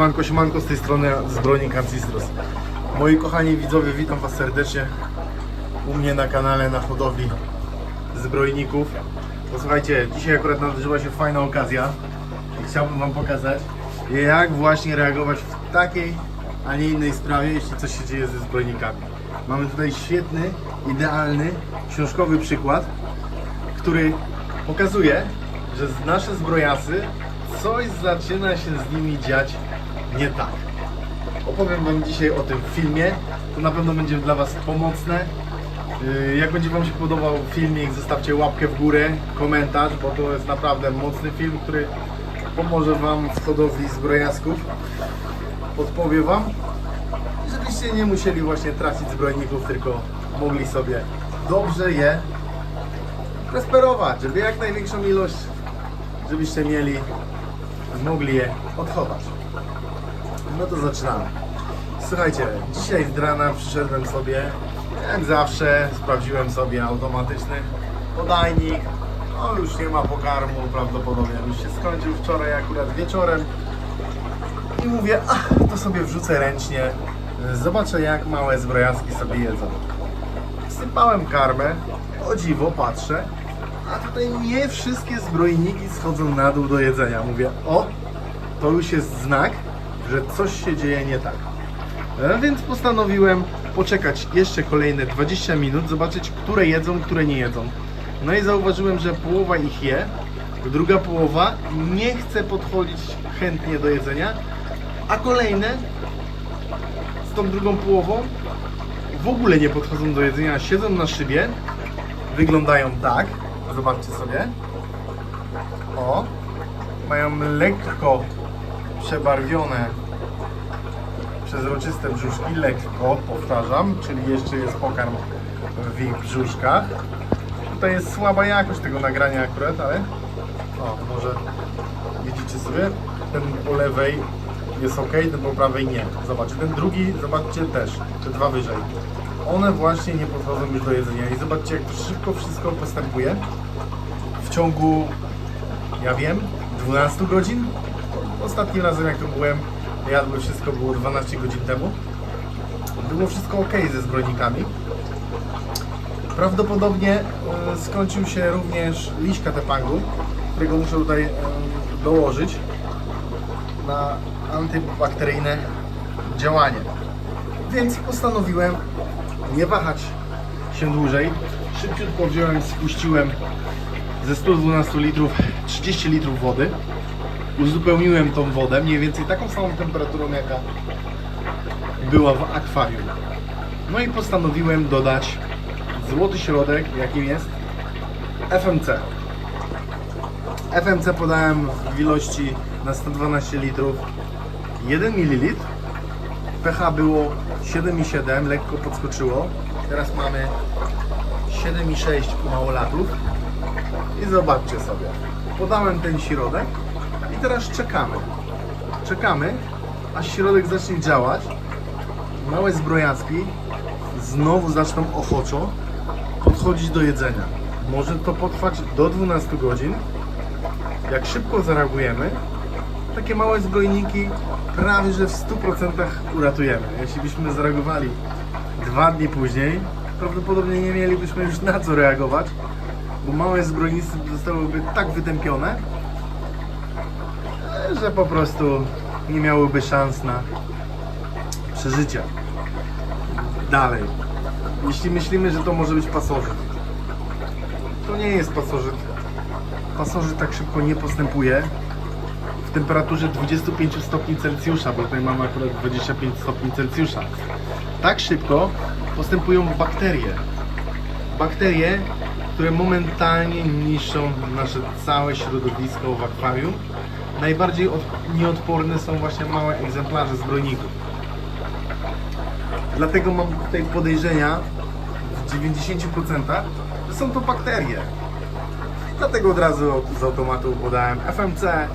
Siemanko, siemanko z tej strony Zbrojnik Ancistros. Moi kochani widzowie, witam Was serdecznie u mnie na kanale na hodowli zbrojników. Posłuchajcie, dzisiaj akurat nadarzyła się fajna okazja i chciałbym Wam pokazać, jak właśnie reagować w takiej, a nie innej sprawie, jeśli coś się dzieje ze zbrojnikami. Mamy tutaj świetny, idealny, książkowy przykład, który pokazuje, że z- nasze zbrojasy coś zaczyna się z nimi dziać nie tak. Opowiem Wam dzisiaj o tym filmie. To na pewno będzie dla Was pomocne. Yy, Jak będzie Wam się podobał filmik, zostawcie łapkę w górę, komentarz, bo to jest naprawdę mocny film, który pomoże Wam w hodowli zbrojasków. Podpowie Wam, żebyście nie musieli właśnie tracić zbrojników, tylko mogli sobie dobrze je prosperować, żeby jak największą ilość, żebyście mieli, mogli je odchować. No to zaczynamy. Słuchajcie, dzisiaj z rana przyszedłem sobie, jak zawsze, sprawdziłem sobie automatyczny podajnik. No już nie ma pokarmu prawdopodobnie, już się skończył wczoraj akurat wieczorem. I mówię, ach, to sobie wrzucę ręcznie, zobaczę jak małe zbrojaski sobie jedzą. Wsypałem karmę, o dziwo patrzę, a tutaj nie wszystkie zbrojniki schodzą na dół do jedzenia. Mówię, o, to już jest znak, że coś się dzieje nie tak. E, Więc postanowiłem poczekać jeszcze kolejne 20 minut, zobaczyć, które jedzą, które nie jedzą. No i zauważyłem, że połowa ich je, druga połowa nie chce podchodzić chętnie do jedzenia, a kolejne z tą drugą połową w ogóle nie podchodzą do jedzenia, siedzą na szybie, wyglądają tak, zobaczcie sobie. O, mają lekko przebarwione przezroczyste brzuszki, lekko, powtarzam, czyli jeszcze jest pokarm w ich brzuszkach. Tutaj jest słaba jakość tego nagrania akurat, ale o, może widzicie sobie, ten po lewej jest ok, ten po prawej nie. Zobaczcie, ten drugi, zobaczcie też, te dwa wyżej. One właśnie nie podchodzą już do jedzenia i zobaczcie jak to szybko wszystko postępuje. W ciągu, ja wiem, 12 godzin. Ostatnim razem jak tu byłem, jadły wszystko było 12 godzin temu. Było wszystko ok ze zbrojnikami. Prawdopodobnie e, skończył się również liśka tepangu, którego muszę tutaj e, dołożyć na antybakteryjne działanie. Więc postanowiłem nie wahać się dłużej. Szybciutko wziąłem, spuściłem ze 112 litrów 30 litrów wody. Uzupełniłem tą wodę mniej więcej taką samą temperaturą jaka była w akwarium. No i postanowiłem dodać złoty środek, jakim jest FMC. FMC podałem w ilości na 112 litrów 1 ml. pH było 7,7, lekko podskoczyło. Teraz mamy 7,6 u małolatów. I zobaczcie sobie. Podałem ten środek teraz czekamy. Czekamy, aż środek zacznie działać. Małe zbrojacki znowu zaczną ochoczo podchodzić do jedzenia. Może to potrwać do 12 godzin. Jak szybko zareagujemy, takie małe zbrojniki prawie że w 100% uratujemy. Jeśli byśmy zareagowali dwa dni później, prawdopodobnie nie mielibyśmy już na co reagować, bo małe zbrojnicy zostałyby tak wytępione, że po prostu nie miałyby szans na przeżycie. Dalej. Jeśli myślimy, że to może być pasożyt, to nie jest pasożyt. Pasożyt tak szybko nie postępuje w temperaturze 25 stopni Celsjusza, bo tutaj mamy akurat 25 stopni Celsjusza. Tak szybko postępują bakterie. Bakterie, które momentalnie niszczą nasze całe środowisko w akwarium. Najbardziej od, nieodporne są właśnie małe egzemplarze zbrojników. Dlatego mam tutaj podejrzenia w 90%, że są to bakterie. Dlatego od razu z automatu podałem FMC.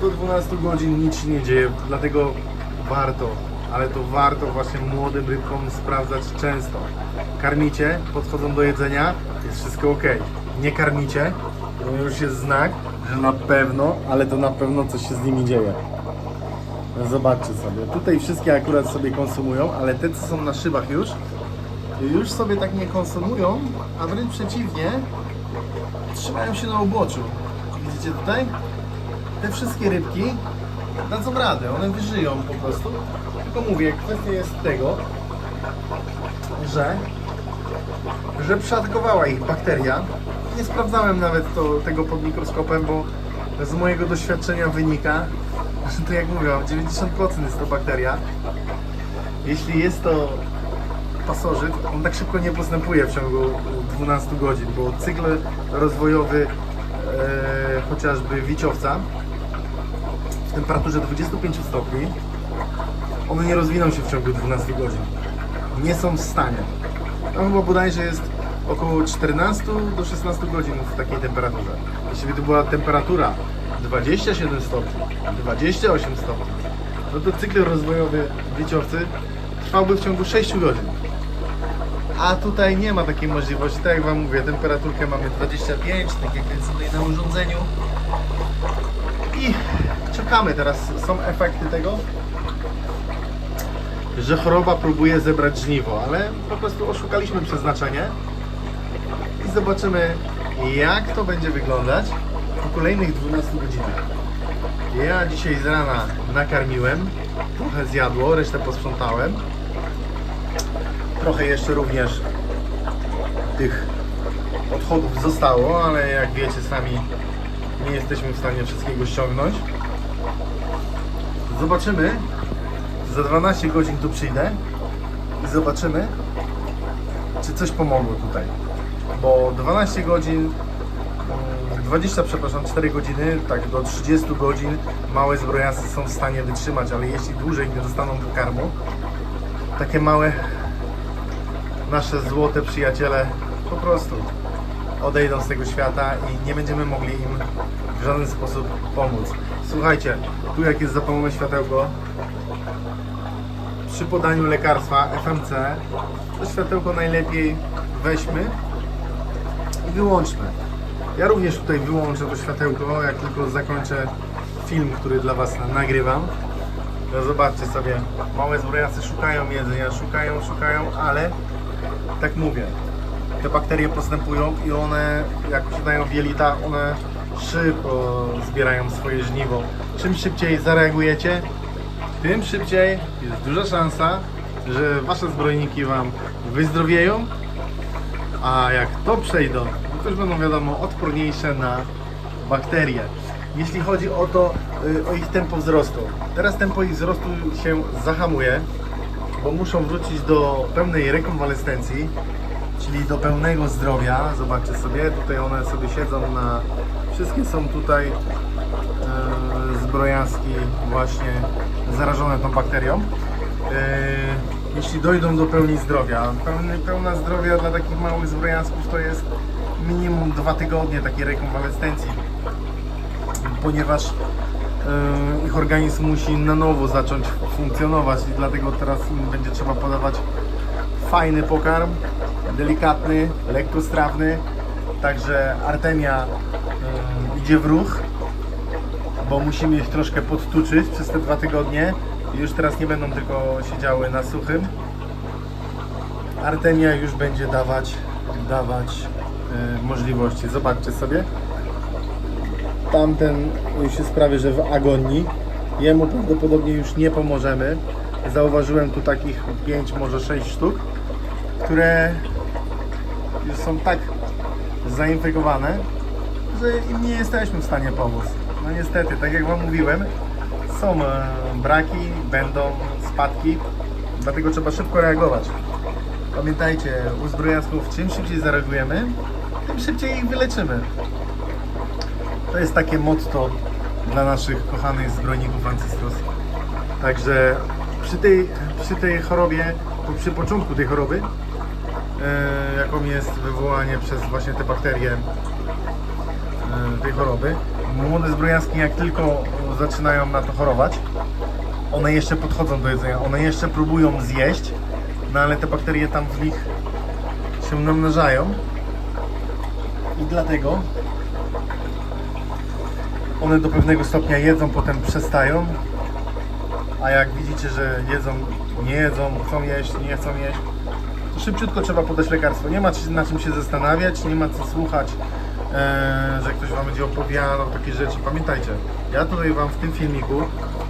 Do 12 godzin nic się nie dzieje, dlatego warto, ale to warto właśnie młodym rybkom sprawdzać często. Karmicie, podchodzą do jedzenia, jest wszystko ok. Nie karmicie, to już jest znak, na pewno, ale to na pewno coś się z nimi dzieje. Zobaczcie sobie. Tutaj wszystkie akurat sobie konsumują, ale te co są na szybach już, już sobie tak nie konsumują, a wręcz przeciwnie, trzymają się na uboczu. Widzicie tutaj? Te wszystkie rybki dadzą radę, one wyżyją po prostu. Tylko mówię, kwestia jest tego, że że przeatakowała ich bakteria. Nie sprawdzałem nawet to, tego pod mikroskopem, bo z mojego doświadczenia wynika, że to jak mówię, 90% jest to bakteria. Jeśli jest to pasożyt, on tak szybko nie postępuje w ciągu 12 godzin, bo cykl rozwojowy e, chociażby wiciowca w temperaturze 25 stopni one nie rozwiną się w ciągu 12 godzin. Nie są w stanie. Tam chyba bodajże jest około 14 do 16 godzin w takiej temperaturze. Jeśli by to była temperatura 27 stopni, 28 stopni, no to cykl rozwojowy wiciowcy trwałby w ciągu 6 godzin. A tutaj nie ma takiej możliwości. Tak jak Wam mówię, temperaturkę mamy 25, tak jak jest tutaj na urządzeniu. I czekamy teraz. Są efekty tego że choroba próbuje zebrać żniwo, ale po prostu oszukaliśmy przeznaczenie zobaczymy jak to będzie wyglądać po kolejnych 12 godzinach. Ja dzisiaj z rana nakarmiłem, trochę zjadło, resztę posprzątałem. Trochę jeszcze również tych odchodów zostało, ale jak wiecie sami nie jesteśmy w stanie wszystkiego ściągnąć. Zobaczymy, za 12 godzin tu przyjdę i zobaczymy, czy coś pomogło tutaj. Bo 12 godzin, mm, 20, przepraszam, 4 godziny, tak do 30 godzin małe zbrojasy są w stanie wytrzymać, ale jeśli dłużej nie dostaną pokarmu, takie małe nasze złote przyjaciele po prostu odejdą z tego świata i nie będziemy mogli im w żaden sposób pomóc. Słuchajcie, tu jak jest zapalone światełko, przy podaniu lekarstwa FMC to światełko najlepiej weźmy wyłączmy. Ja również tutaj wyłączę to światełko, jak tylko zakończę film, który dla Was nagrywam. No zobaczcie sobie, małe zbrojasy szukają jedzenia, szukają, szukają, ale tak mówię, te bakterie postępują i one, jak posiadają w jelitach, one szybko zbierają swoje żniwo. Czym szybciej zareagujecie, tym szybciej jest duża szansa, że wasze zbrojniki wam wyzdrowieją, a jak to przejdą, już będą wiadomo odporniejsze na bakterie. Jeśli chodzi o to, y, o ich tempo wzrostu. Teraz tempo ich wzrostu się zahamuje, bo muszą wrócić do pełnej rekonwalescencji, czyli do pełnego zdrowia. Zobaczcie sobie, tutaj one sobie siedzą na... Wszystkie są tutaj e, zbrojaski właśnie zarażone tą bakterią. E, jeśli dojdą do pełni zdrowia, pełna zdrowia dla takich małych zbrojasków to jest minimum dwa tygodnie takiej rekonwalescencji, ponieważ e, ich organizm musi na nowo zacząć funkcjonować i dlatego teraz im będzie trzeba podawać fajny pokarm, delikatny, lekkostrawny, także Artemia e, idzie w ruch bo musimy ich troszkę podtuczyć przez te dwa tygodnie. Już teraz nie będą tylko siedziały na suchym. Artemia już będzie dawać, dawać możliwości. Zobaczcie sobie. Tamten jest prawie, że w agonii. Jemu prawdopodobnie już nie pomożemy. Zauważyłem tu takich 5, może 6 sztuk, które już są tak zainfekowane, że im nie jesteśmy w stanie pomóc. No niestety, tak jak Wam mówiłem, są e, braki, będą spadki, dlatego trzeba szybko reagować. Pamiętajcie, u zbrojasków czym szybciej zareagujemy, tym szybciej ich wyleczymy. To jest takie motto dla naszych kochanych zbrojników Ancestros. Także przy tej, przy tej chorobie, przy początku tej choroby, e, jaką jest wywołanie przez właśnie te bakterie e, tej choroby. Młode zbrojaski jak tylko zaczynają na to chorować, one jeszcze podchodzą do jedzenia, one jeszcze próbują zjeść, no ale te bakterie tam w nich się namnażają i dlatego one do pewnego stopnia jedzą, potem przestają a jak widzicie, że jedzą, nie jedzą, chcą jeść, nie chcą jeść, to szybciutko trzeba podać lekarstwo. Nie ma na czym się zastanawiać, nie ma co słuchać, e, że ktoś Wam będzie opowiadał takie rzeczy. Pamiętajcie, ja tutaj Wam w tym filmiku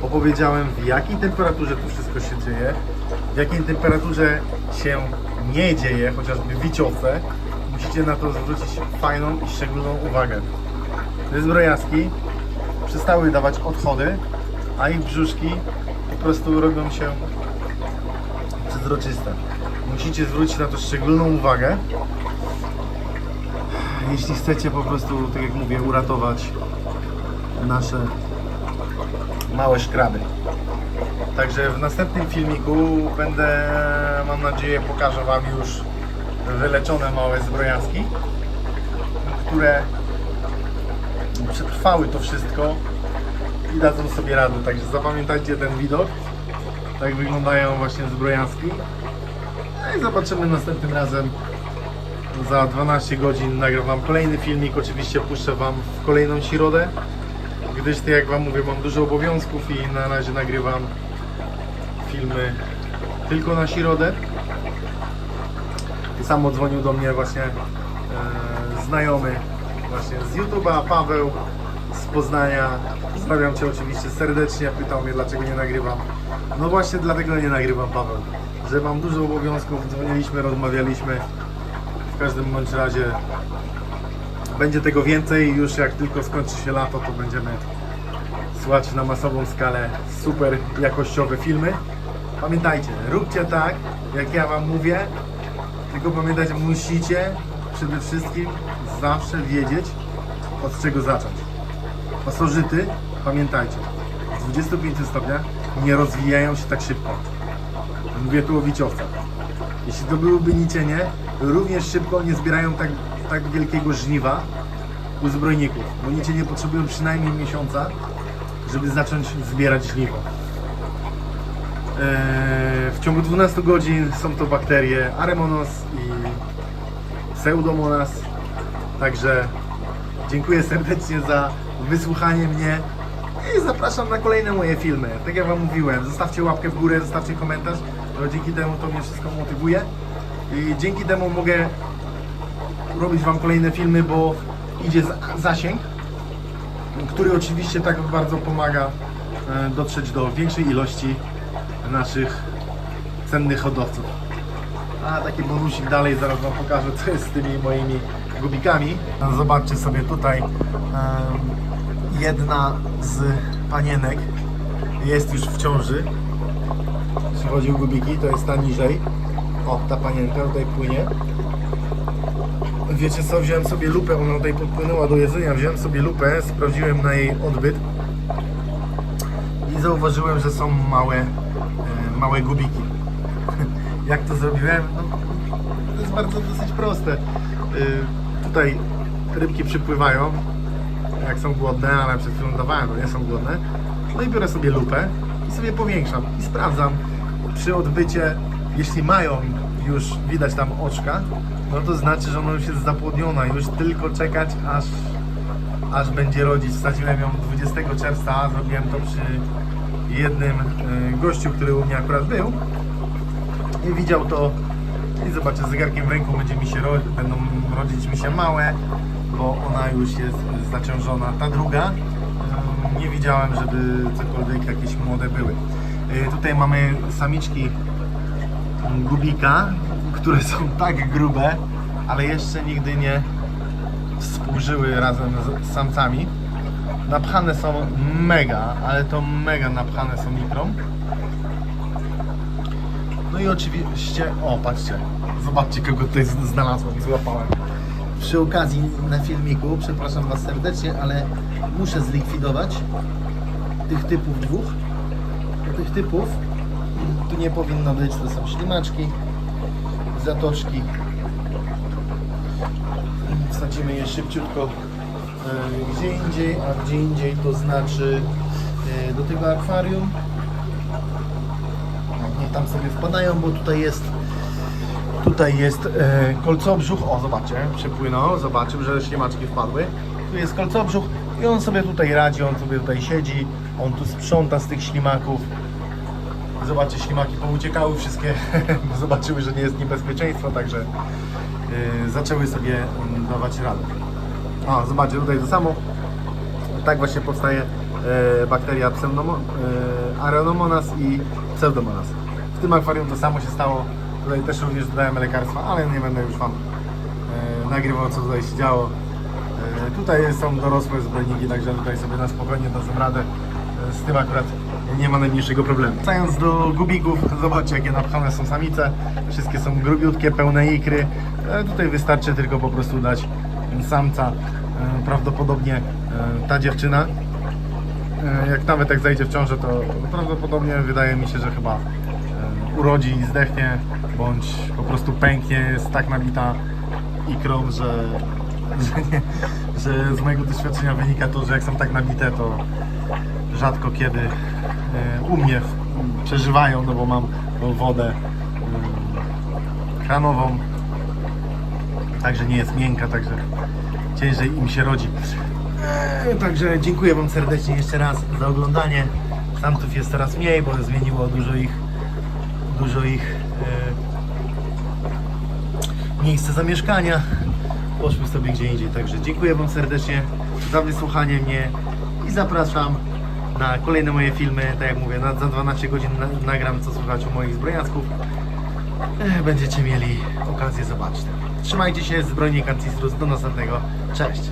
opowiedziałem w jakiej temperaturze to wszystko się dzieje, w jakiej temperaturze się nie dzieje, chociażby wiciowce. Musicie na to zwrócić fajną i szczególną uwagę. Te zbrojazki przestały dawać odchody, a ich brzuszki po prostu robią się przezroczyste. Musicie zwrócić na to szczególną uwagę, jeśli chcecie po prostu, tak jak mówię, uratować nasze małe szkraby. Także w następnym filmiku będę, mam nadzieję, pokażę Wam już wyleczone małe zbrojazki, które przetrwały to wszystko i dadzą sobie radę. Także zapamiętajcie ten widok. Tak wyglądają właśnie zbrojazki. No i zobaczymy następnym razem. Za 12 godzin nagram Wam kolejny filmik. Oczywiście puszczę Wam w kolejną środę. Gdyż, tak jak Wam mówię, mam dużo obowiązków i na razie nagrywam filmy tylko na środę. I samo dzwonił do mnie właśnie e, znajomy właśnie z YouTube'a, Paweł z Poznania. Pozdrawiam Cię oczywiście serdecznie. Pytał mnie dlaczego nie nagrywam. No właśnie dlatego nie nagrywam Paweł, że mam dużo obowiązków, dzwoniliśmy, rozmawialiśmy. W każdym bądź razie będzie tego więcej. Już jak tylko skończy się lato, to będziemy słuchać na masową skalę super jakościowe filmy. Pamiętajcie, róbcie tak, jak ja Wam mówię, tylko pamiętajcie, musicie przede wszystkim zawsze wiedzieć, od czego zacząć. Pasożyty, pamiętajcie, w 25 stopniach nie rozwijają się tak szybko. Mówię tu o wiciowcach. Jeśli to byłyby nicienie, również szybko nie zbierają tak, tak wielkiego żniwa u zbrojników, bo nicienie potrzebują przynajmniej miesiąca, żeby zacząć zbierać żniwo. Eee, W ciągu 12 godzin są to bakterie Aremonos i Pseudomonas. Także dziękuję serdecznie za wysłuchanie mnie i zapraszam na kolejne moje filmy. Tak jak Wam mówiłem, zostawcie łapkę w górę, zostawcie komentarz, bo dzięki temu to mnie wszystko motywuje i dzięki temu mogę robić Wam kolejne filmy, bo idzie za- zasięg, który oczywiście tak bardzo pomaga e, dotrzeć do większej ilości naszych cennych hodowców. A taki bonusik dalej, zaraz Wam pokażę co jest z tymi moimi gubikami. Zobaczcie sobie tutaj jedna z panienek jest już w ciąży. Jeśli chodzi o gubiki, to jest ta niżej. O, ta panienka tutaj płynie. Wiecie co, wziąłem sobie lupę, ona tutaj podpłynęła do jedzenia, wziąłem sobie lupę, sprawdziłem na jej odbyt i zauważyłem, że są małe, małe gubiki. Jak to zrobiłem? No, to jest bardzo dosyć proste. Y, Tutaj rybki przypływają, jak są głodne, ale przed chwilą dawałem, nie są głodne. No i biorę sobie lupę i sobie powiększam i sprawdzam przy odbycie, jeśli mają już widać tam oczka, no to znaczy, że ona już jest zapłodniona, już tylko czekać aż, aż będzie rodzić. Wsadziłem ją 20 czerwca, zrobiłem to przy jednym y, gościu, który u mnie akurat był i widział to i zobaczę zegarkiem w ręku będzie mi się ro- będą rodzić mi się małe, bo ona już jest zaciążona. Ta druga ym, nie widziałem, żeby cokolwiek jakieś młode były. Y, Tutaj mamy samiczki gubika, które są tak grube, ale jeszcze nigdy nie współżyły razem z samcami. Napchane są mega, ale to mega napchane są mikrą. No i oczywiście, o patrzcie, zobaczcie kogo tutaj znalazłem i złapałem. Przy okazji na filmiku, przepraszam Was serdecznie, ale muszę zlikwidować tych typów dwóch. Tych typów tu nie powinno być, to są ślimaczki, zatoczki. Wsadzimy je szybciutko gdzie indziej, a gdzie indziej to znaczy e, do tego akwarium? Niech tam sobie wpadają, bo tutaj jest tutaj jest e, kolcobrzuch, o zobaczcie, przepłynął, zobaczył, że ślimaczki wpadły, tu jest kolcobrzuch i on sobie tutaj radzi, on sobie tutaj siedzi, on tu sprząta z tych ślimaków. Zobaczcie, ślimaki pouciekały wszystkie, bo zobaczyły, że nie jest niebezpieczeństwo, także zaczęły sobie mm, dawać radę. O, zobaczcie, tutaj to samo. Tak właśnie powstaje e, bakteria pseudomo, e, i Pseudomonas. W tym akwarium to samo się stało. Tutaj też również dodałem lekarstwa, ale nie będę już Wam e, nagrywał, co tutaj się działo. E, tutaj są dorosłe zbrojniki, także tutaj sobie na spokojnie dadzą radę. E, z tym akurat nie ma najmniejszego problemu. Wracając do gubików, zobaczcie jakie napchane są samice. Wszystkie są grubiutkie, pełne ikry. E, tutaj wystarczy tylko po prostu dać samca. E, prawdopodobnie e, ta dziewczyna, e, jak nawet jak zajdzie w ciążę, to prawdopodobnie wydaje mi się, że chyba urodzi i zdechnie, bądź po prostu pęknie, jest tak nabita ikrą, że, że, nie, że z mojego doświadczenia wynika to, że jak są tak nabite, to rzadko kiedy u mnie przeżywają, no bo mam wodę kranową, także nie jest miękka, także ciężej im się rodzi. Eee, Także dziękuję Wam serdecznie jeszcze raz za oglądanie. Samców jest coraz mniej, bo zmieniło dużo ich, dużo ich e, miejsce zamieszkania. Poszły sobie gdzie indziej. Także dziękuję Wam serdecznie za wysłuchanie mnie i zapraszam na kolejne moje filmy. Tak jak mówię, na, za 12 godzin na, nagram co słychać u moich zbrojacków. E, Będziecie mieli okazję zobaczyć. Trzymajcie się, zbrojnik Ancistrus. Do następnego. Cześć!